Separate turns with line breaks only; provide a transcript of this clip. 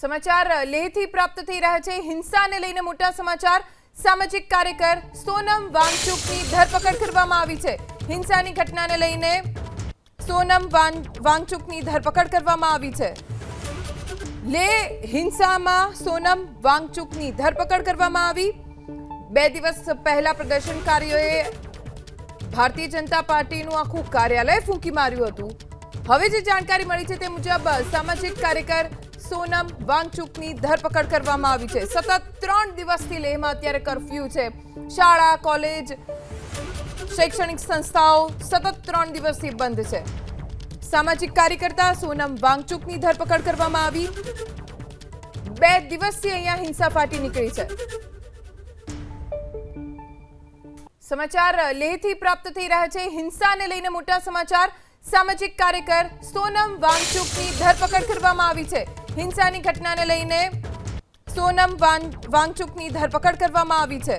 સમાચાર લેહથી પ્રાપ્ત થઈ રહ્યા છે. હિંસાને લઈને મોટા સમાચાર. સામાજિક કાર્યકર સોનમ વાંગચુકની ધરપકડ કરવામાં આવી છે. હિંસાની ઘટનાને લઈને સોનમ વાંગચુકની ધરપકડ કરવામાં આવી છે. લે હિંસામાં સોનમ વાંગચુકની ધરપકડ કરવામાં આવી. બે દિવસ પહેલા પ્રદર્શનકારીઓએ ભારતીય જનતા પાર્ટીનું આખું કાર્યાલય ફૂંકી માર્યું હતું. હવે જે જાણકારી મળી છે તે મુજબ સામાજિક કાર્યકર સોનમ વાંગચુકની ધરપકડ કરવામાં આવી છે. સતત ત્રણ દિવસથી લેહમાં અત્યારે કરફ્યુ છે. શાળા, કોલેજ, શૈક્ષણિક સંસ્થાઓ સતત ત્રણ દિવસથી બંધ છે. સામાજિક કાર્યકર્તા સોનમ વાંગચુકની ધરપકડ કરવામાં આવી. બે દિવસથી અહીંયા હિંસા ફાટી નીકળી છે. સમાચાર લેહથી પ્રાપ્ત થઈ રહ્યા છે. હિંસાને લઈને મોટા સમાચાર. સામાજિક કાર્યકર સોનમ વાંગચુકની ધરપકડ કરવામાં આવી છે. હિંસાની ઘટનાને લઈને સોનમ વાંગચુકની ધરપકડ કરવામાં આવી છે.